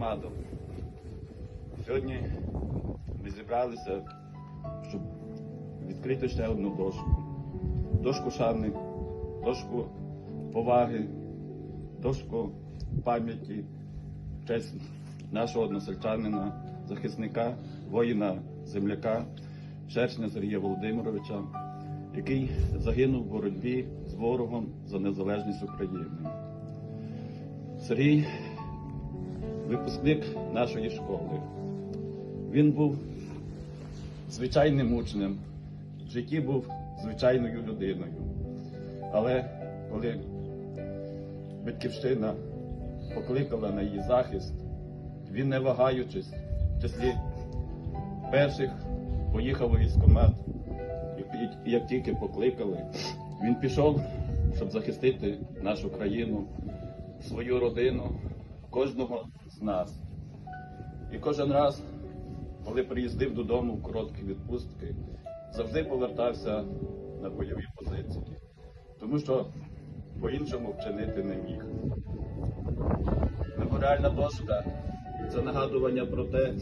громаду. Сьогодні ми зібралися, щоб відкрити ще одну дошку. Дошку шани, дошку поваги, дошку пам'яті, честь нашого односельчанина, захисника, воїна, земляка, Шершня Сергія Володимировича, який загинув в боротьбі з ворогом за незалежність України. Сергій випускник нашої школи. Він був звичайним учнем, в житті був звичайною людиною. Але коли батьківщина покликала на її захист, він не вагаючись, в числі перших поїхав у військкомат, і як тільки покликали, він пішов, щоб захистити нашу країну, свою родину, кожного нас. І кожен раз, коли приїздив додому в короткі відпустки, завжди повертався на бойові позиції, тому що по-іншому вчинити не міг. Меморіальна дошка це нагадування про те,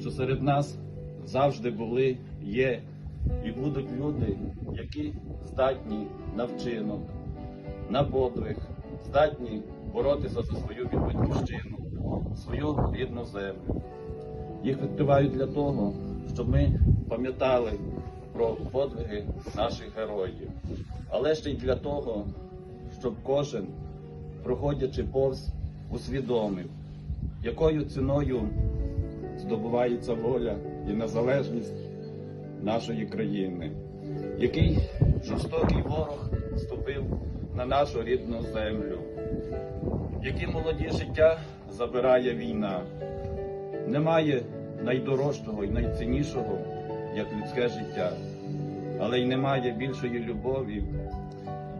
що серед нас завжди були, є і будуть люди, які здатні на вчинок, на подвиг, здатні боротися за свою батьківщину, свою рідну землю. Їх відкривають для того, щоб ми пам'ятали про подвиги наших героїв, але ще й для того, щоб кожен, проходячи повз, усвідомив, якою ціною здобувається воля і незалежність нашої країни, який жорстокий ворог ступив на нашу рідну землю, які молоді життя забирає війна. Немає найдорожчого і найціннішого, як людське життя, але й немає більшої любові,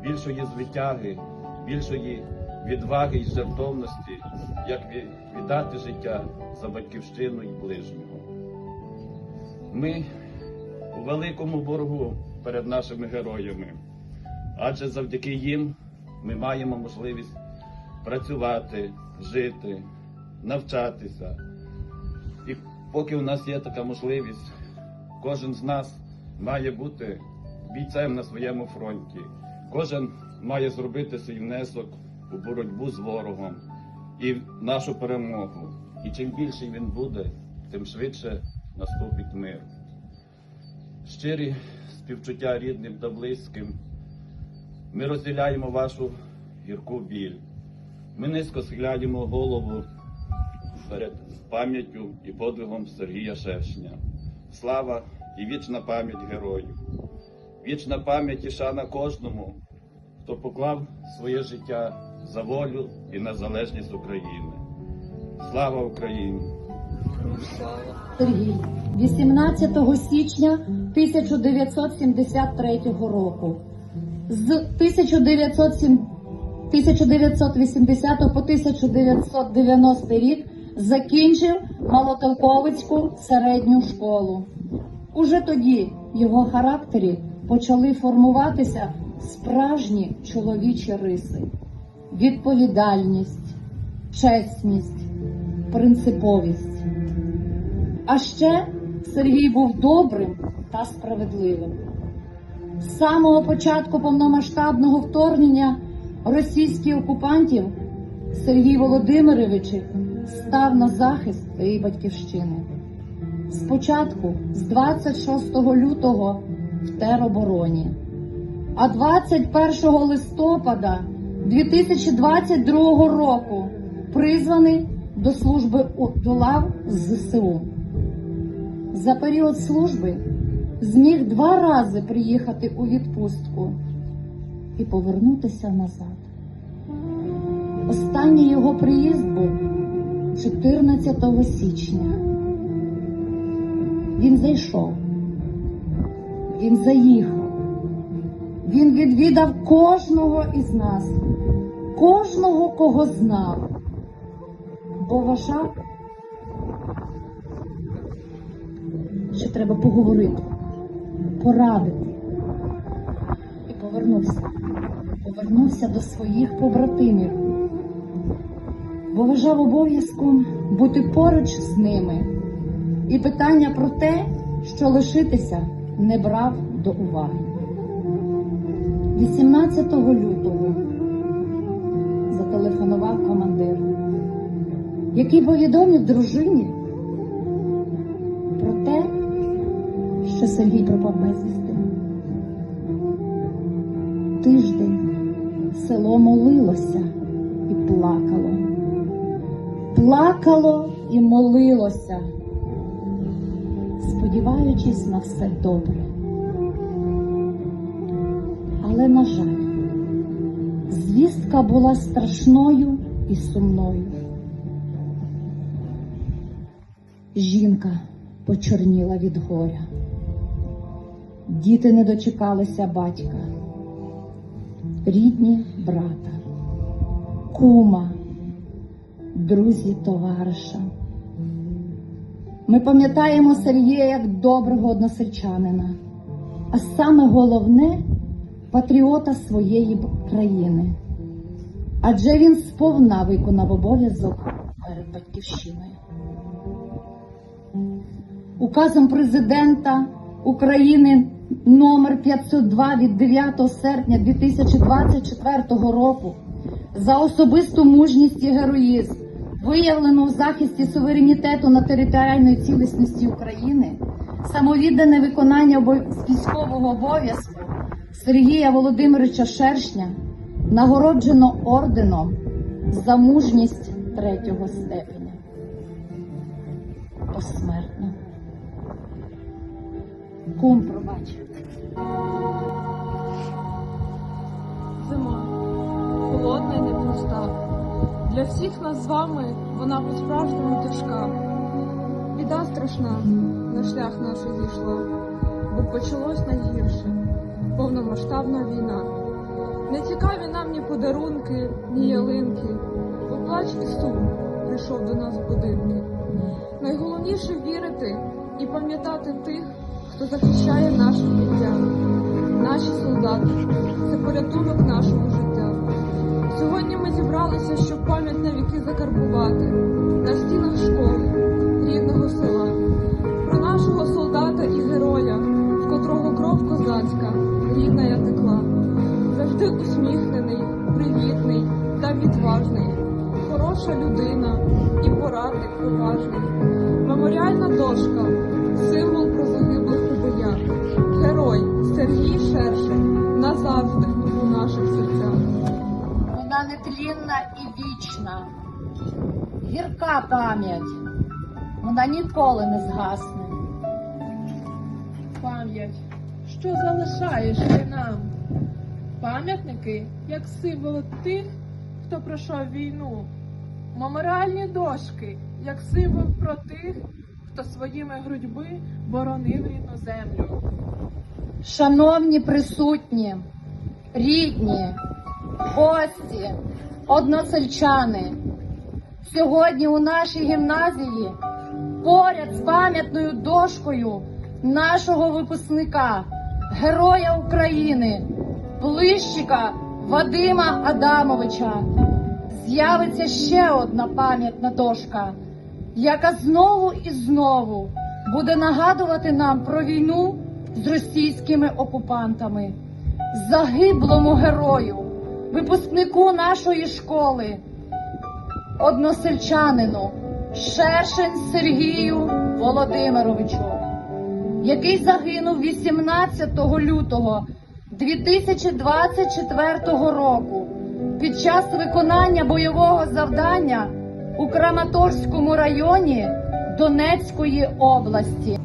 більшої звитяги, більшої відваги і жертовності, як віддати життя за батьківщину і ближнього. Ми у великому боргу перед нашими героями, адже завдяки їм ми маємо можливість працювати, жити, навчатися. І поки у нас є така можливість, кожен з нас має бути бійцем на своєму фронті. Кожен має зробити свій внесок у боротьбу з ворогом і в нашу перемогу. І чим більший він буде, тим швидше наступить мир. Щирі співчуття рідним та близьким. Ми розділяємо вашу гірку біль. Ми низько схиляємо голову перед пам'яттю і подвигом Сергія Шершня. Слава і вічна пам'ять героїв, вічна пам'ять і шана кожному, хто поклав своє життя за волю і незалежність України. Слава Україні! Сергій 18 січня 1973 року. З 1907 1980 по 1990 рік закінчив Малотолковицьку середню школу. Уже тоді в його характері почали формуватися справжні чоловічі риси: відповідальність, чесність, принциповість. А ще Сергій був добрим та справедливим. З самого початку повномасштабного вторгнення російських окупантів Сергій Володимирович став на захист своєї батьківщини. Спочатку з 26 лютого в теробороні, а 21 листопада 2022 року призваний до служби до лав ЗСУ. За період служби зміг два рази приїхати у відпустку і повернутися назад. Останній його приїзд був 14 січня. Він зайшов, він заїхав, він відвідав кожного із нас, кожного, кого знав, бо вважав, що треба поговорити, порадити. Повернувся. Повернувся до своїх побратимів. бо вважав обов'язком бути поруч з ними. І питання про те, що лишитися, не брав до уваги. 18 лютого зателефонував командир, який повідомив дружині про те, що Сергій пропав безвісти. Тиждень село молилося і плакало. Плакало і молилося, сподіваючись на все добре. Але, на жаль, звістка була страшною і сумною. Жінка почорніла від горя. Діти не дочекалися батька, рідні брата, кума, друзі товариша. Ми пам'ятаємо Сергія як доброго односельчанина, а саме головне патріота своєї країни. Адже він сповна виконав обов'язок перед батьківщиною. Указом президента України номер 502 від 9 серпня 2024 року за особисту мужність і героїзм, виявлену в захисті суверенітету на територіальної цілісності України, самовіддане виконання військового обов'язку Сергія Володимировича Шершня нагороджено орденом за мужність третього степеня. Посмертно. Кум пробач. Зима холодна й непроста. Для всіх нас з вами вона по-справжньому тяжка. Біда страшна на шлях наш зійшла, бо почалось найгірше повномасштабна війна. Не цікаві нам ні подарунки, ні ялинки, бо плач і сум прийшов до нас в будинки. Найголовніше вірити і пам'ятати тих, хто захищає наше життя. Наші солдати це порятунок нашого життя. Сьогодні ми зібралися, щоб пам'ять на віки закарбувати на стінах школи, рідного села, про нашого солдата і героя, в котрого кров козацька, рідна я текла, завжди усміхнений, привітний та відважний, хороша людина і порадник поважний. Меморіальна дошка, символ Сергій назавжди у наших серцях. Вона нетлінна і вічна, гірка пам'ять, вона ніколи не згасне. Пам'ять, що залишаєш ти нам? Пам'ятники як символи тих, хто пройшов війну. Меморіальні дошки як символ про тих, хто своїми грудьми боронив рідну землю. Шановні присутні, рідні, гості, односельчани, сьогодні у нашій гімназії поряд з пам'ятною дошкою нашого випускника, Героя України, Плищика Вадима Адамовича, з'явиться ще одна пам'ятна дошка, яка знову і знову буде нагадувати нам про війну з російськими окупантами, загиблому герою, випускнику нашої школи, односельчанину Шершень Сергію Володимировичу, який загинув 18 лютого 2024 року під час виконання бойового завдання у Краматорському районі Донецької області.